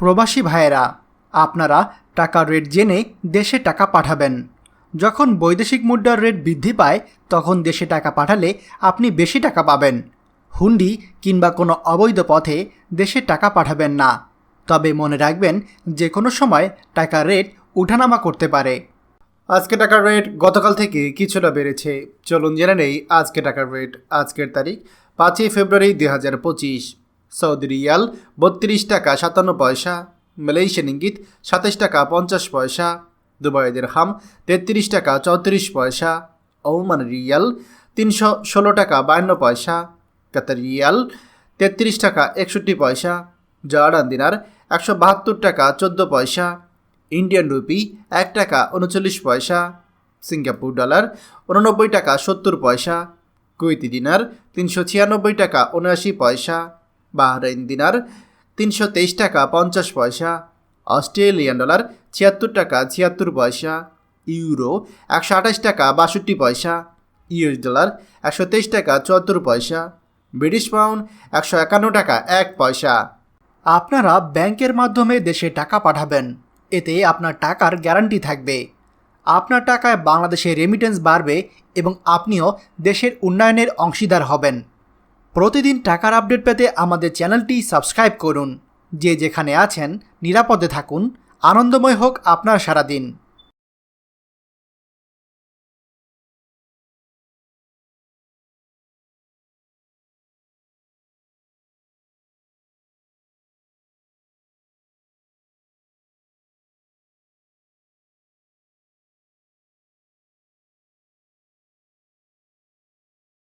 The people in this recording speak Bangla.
প্রবাসী ভাইয়েরা, আপনারা টাকার রেট জেনে দেশে টাকা পাঠাবেন। যখন বৈদেশিক মুদ্রার রেট বৃদ্ধি পায়, তখন দেশে টাকা পাঠালে আপনি বেশি টাকা পাবেন। হুন্ডি কিংবা কোনো অবৈধ পথে দেশে টাকা পাঠাবেন না। তবে মনে রাখবেন যে কোনো সময় টাকার রেট উঠানামা করতে পারে। আজকে টাকার রেট গতকাল থেকে কিছুটা বেড়েছে। চলুন জেনে নেই আজকে টাকার রেট। আজকের তারিখ পাঁচই ফেব্রুয়ারি দুই হাজার পঁচিশ। সৌদি রিয়াল, বত্রিশ টাকা সাতান্ন পয়সা, মালয়েশিয়ান ইঙ্গিত, সাতাশ টাকা পঞ্চাশ পয়সা দুবাইদের হাম তেত্রিশ টাকা চৌত্রিশ পয়সা, ওমান রিয়াল, তিনশো ষোলো টাকা বায়ান্ন পয়সা, কাতার রিয়াল, তেত্রিশ টাকা একষট্টি পয়সা, জর্ডান দিনার, একশো বাহাত্তর টাকা চোদ্দ পয়সা, ইন্ডিয়ান রুপি, এক টাকা উনচল্লিশ পয়সা, সিঙ্গাপুর ডলার, উননব্বই টাকা সত্তর পয়সা কুইতি দিনার, তিনশো ছিয়ানব্বই টাকা উনআশি পয়সা বাহরাইন দিনার তিনশো তেইশ টাকা পঞ্চাশ পয়সা, অস্ট্রেলিয়ান ডলার ছিয়াত্তর টাকা ছিয়াত্তর পয়সা, ইউরো একশো আঠাশ টাকা বাষট্টি পয়সা, ইউএস ডলার একশো তেইশ টাকা চুয়াত্তর পয়সা, ব্রিটিশ পাউন্ড একশো একান্ন টাকা এক পয়সা। আপনারা ব্যাংকের মাধ্যমে দেশে টাকা পাঠাবেন। এতে আপনার টাকার গ্যারান্টি থাকবে। আপনার টাকায় বাংলাদেশে রেমিটেন্স বাড়বে এবং আপনিও দেশের উন্নয়নের অংশীদার হবেন। প্রতিদিন টাকার আপডেট পেতে আমাদের চ্যানেলটি সাবস্ক্রাইব করুন। যে যেখানে আছেন, নিরাপদে থাকুন। আনন্দময় হোক আপনার সারাদিন।